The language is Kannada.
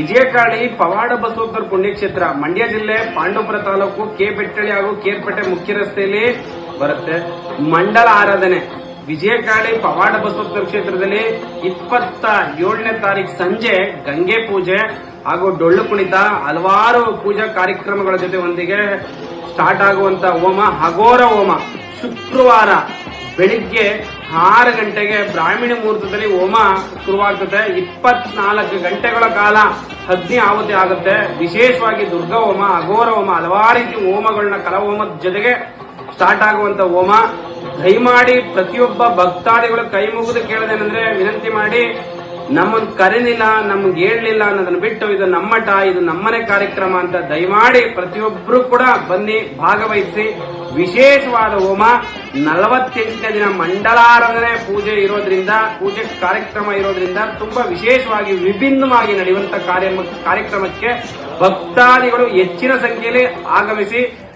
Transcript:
ವಿಜಯಕಾಳಿ, ಪವಾಡ ಬಸವೇಶ್ವರ ಪುಣ್ಯಕ್ಷೇತ್ರ, ಮಂಡ್ಯ ಜಿಲ್ಲೆ, ಪಾಂಡವಪುರ ತಾಲೂಕು, ಕೆ ಹಾಗೂ ಕೇರ್ಪೇಟೆ ಮುಖ್ಯ ರಸ್ತೆಯಲ್ಲಿ ಬರುತ್ತೆ ಮಂಡಲ ಆರಾಧನೆ. ವಿಜಯಕಾಳಿ, ಪವಾಡ ಬಸವೇಶ್ವರ ಕ್ಷೇತ್ರದಲ್ಲಿ ಇಪ್ಪತ್ತ ಏಳನೇ ತಾರೀಕು ಸಂಜೆ ಗಂಗೆ ಪೂಜೆ ಹಾಗೂ ಡೊಳ್ಳು ಕುಣಿತ, ಹಲವಾರು ಪೂಜಾ ಕಾರ್ಯಕ್ರಮಗಳ ಜೊತೆ ಒಂದಿಗೆ ಸ್ಟಾರ್ಟ್ ಆಗುವಂತ ಹೋಮ ಹಗೋರ ಹೋಮ. ಶುಕ್ರವಾರ ಬೆಳಿಗ್ಗೆ ಆರು ಗಂಟೆಗೆ ಬ್ರಾಹ್ಮಣ ಮುಹೂರ್ತದಲ್ಲಿ ಹೋಮ ಶುರುವಾಗ್ತದೆ. ಇಪ್ಪತ್ನಾಲ್ಕು ಗಂಟೆಗಳ ಕಾಲ ಅಗ್ನಿ ಆಹುತಿ ಆಗುತ್ತೆ. ವಿಶೇಷವಾಗಿ ದುರ್ಗಾ ಹೋಮ, ಅಘೋರ ಹೋಮ, ಹಲವಾರು ರೀತಿ ಹೋಮಗಳನ್ನ ಕಲಹೋಮದ ಜೊತೆಗೆ ಸ್ಟಾರ್ಟ್ ಆಗುವಂತ ಹೋಮ. ದಯಮಾಡಿ ಪ್ರತಿಯೊಬ್ಬ ಭಕ್ತಾದಿಗಳು ಕೈ ಮುಗಿದು ಕೇಳೋದೇನೆಂದ್ರೆ ವಿನಂತಿ ಮಾಡಿ, ನಮ್ಮನ್ ಕರೆನಿಲ್ಲ ನಮ್ಗೆ ಹೇಳಲಿಲ್ಲ ಅನ್ನೋದನ್ನ ಬಿಟ್ಟು ಇದು ನಮ್ಮಟ ಇದು ನಮ್ಮನೆ ಕಾರ್ಯಕ್ರಮ ಅಂತ ದಯಮಾಡಿ ಪ್ರತಿಯೊಬ್ಬರು ಕೂಡ ಬನ್ನಿ, ಭಾಗವಹಿಸಿ. ವಿಶೇಷವಾದ ಹೋಮ ನಲವತ್ತೆಂಟನೇ ದಿನ ಮಂಡಲಾರಾಧನೆ ಪೂಜೆ ಇರೋದ್ರಿಂದ, ಪೂಜೆ ಕಾರ್ಯಕ್ರಮ ಇರೋದ್ರಿಂದ ತುಂಬಾ ವಿಶೇಷವಾಗಿ ವಿಭಿನ್ನವಾಗಿ ನಡೆಯುವಂತ ಕಾರ್ಯ ಕಾರ್ಯಕ್ರಮಕ್ಕೆ ಭಕ್ತಾದಿಗಳು ಹೆಚ್ಚಿನ ಸಂಖ್ಯೆಯಲ್ಲಿ ಆಗಮಿಸಿ